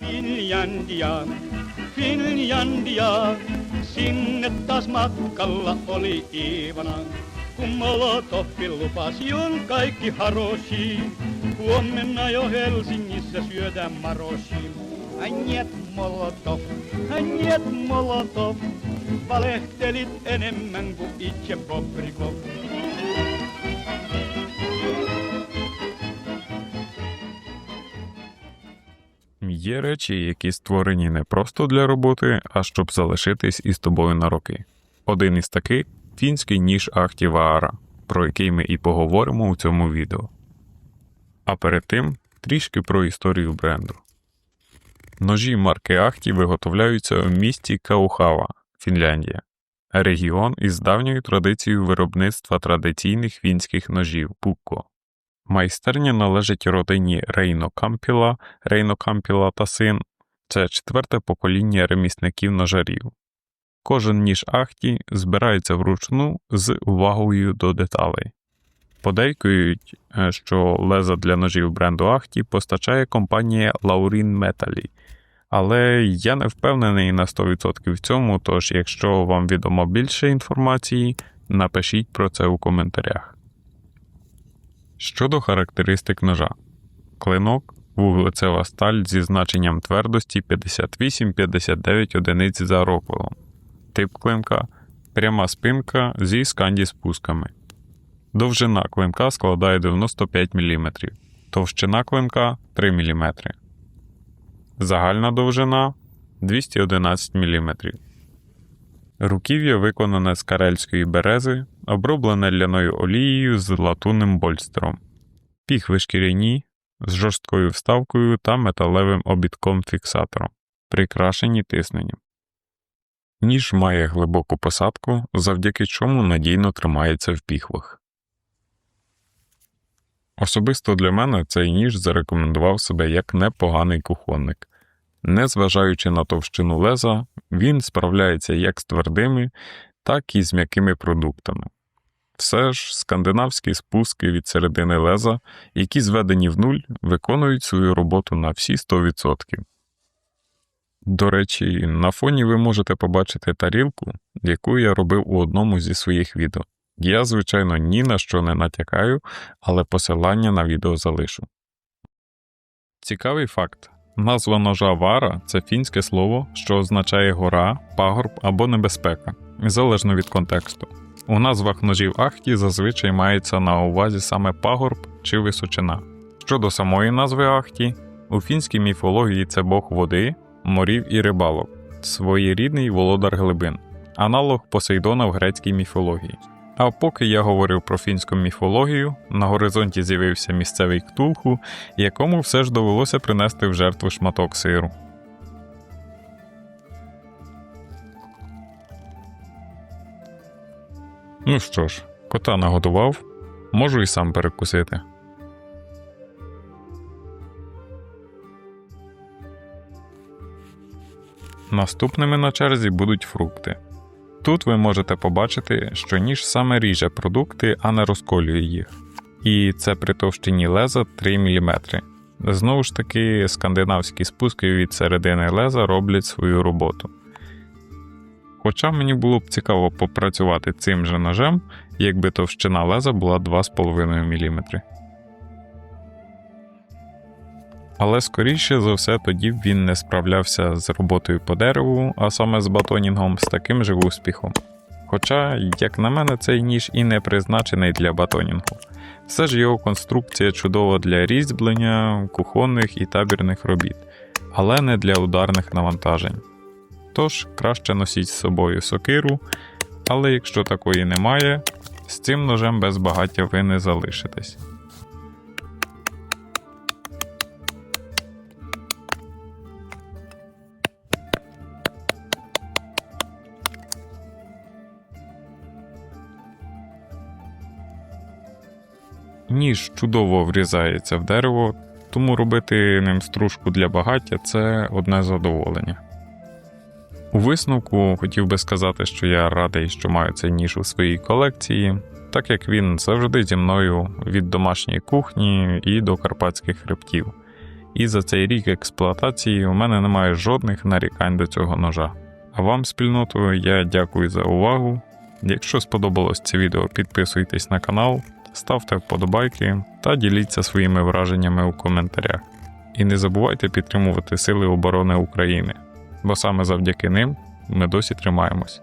Finlandia, Finlandia, sinne taas matkalla oli Iivana. Kun Molotovin lupasi on kaikki haroshi, huomenna jo Helsingissä syödään maroshi. Anjet Molotov, Anjet Molotov, valehtelit enemmän kuin itse Bobrikov. Є речі, які створені не просто для роботи, а щоб залишитись із тобою на роки. Один із таких фінський ніж Ахті Ваара, про який ми і поговоримо у цьому відео. А перед тим трішки про історію бренду. Ножі марки Ахті виготовляються в місті Каухава, Фінляндія, регіон із давньою традицією виробництва традиційних фінських ножів Пукко. Майстерня належить родині Рейно Кампіла, Рейно Кампіла та син. Це четверте покоління ремісників ножарів. Кожен ніж Ахті збирається вручну з увагою до деталей. Подейкують, е, що леза для ножів бренду Ахті постачає компанія Laurin Metally, але я не впевнений на 100% в цьому, тож якщо вам відомо більше інформації, напишіть про це у коментарях. Щодо характеристик ножа, клинок вуглецева сталь зі значенням твердості 58-59 одиниць за роквелом, тип клинка пряма спинка зі сканді спусками. Довжина клинка складає 95 мм, товщина клинка 3 мм. Загальна довжина 211 мм. Руків'я виконане з карельської берези, оброблене ляною олією з латунним больстером, піхви шкіряні з жорсткою вставкою та металевим обідком фіксатором, прикрашені тисненням. Ніж має глибоку посадку, завдяки чому надійно тримається в піхвах. Особисто для мене цей ніж зарекомендував себе як непоганий кухонник. Незважаючи на товщину леза, він справляється як з твердими, так і з м'якими продуктами. Все ж скандинавські спуски від середини леза, які зведені в нуль, виконують свою роботу на всі 100%. До речі, на фоні ви можете побачити тарілку, яку я робив у одному зі своїх відео. Я, звичайно, ні на що не натякаю, але посилання на відео залишу. Цікавий факт. Назва ножа вара це фінське слово, що означає гора, пагорб або небезпека, залежно від контексту. У назвах ножів Ахті зазвичай мається на увазі саме пагорб чи височина. Щодо самої назви Ахті, у фінській міфології це бог води, морів і рибалок, своєрідний володар глибин, аналог Посейдона в грецькій міфології. А поки я говорив про фінську міфологію, на горизонті з'явився місцевий ктулху, якому все ж довелося принести в жертву шматок сиру. Ну що ж, кота нагодував, можу і сам перекусити. Наступними на черзі будуть фрукти. Тут ви можете побачити, що ніж саме ріже продукти, а не розколює їх. І це при товщині леза 3 мм. Знову ж таки, скандинавські спуски від середини леза роблять свою роботу. Хоча мені було б цікаво попрацювати цим же ножем, якби товщина леза була 2,5 мм. Але скоріше за все тоді б він не справлявся з роботою по дереву, а саме з батонінгом з таким же успіхом. Хоча, як на мене, цей ніж і не призначений для батонінгу. Все ж його конструкція чудова для різьблення, кухонних і табірних робіт, але не для ударних навантажень. Тож краще носіть з собою сокиру, але якщо такої немає, з цим ножем без багаття ви не залишитесь. Ніж чудово врізається в дерево, тому робити ним стружку для багаття це одне задоволення. У висновку хотів би сказати, що я радий, що маю цей ніж у своїй колекції, так як він завжди зі мною від домашньої кухні і до карпатських хребтів. і за цей рік експлуатації у мене немає жодних нарікань до цього ножа. А вам, спільноту, я дякую за увагу. Якщо сподобалось це відео, підписуйтесь на канал, ставте вподобайки та діліться своїми враженнями у коментарях. І не забувайте підтримувати Сили оборони України, бо саме завдяки ним ми досі тримаємось.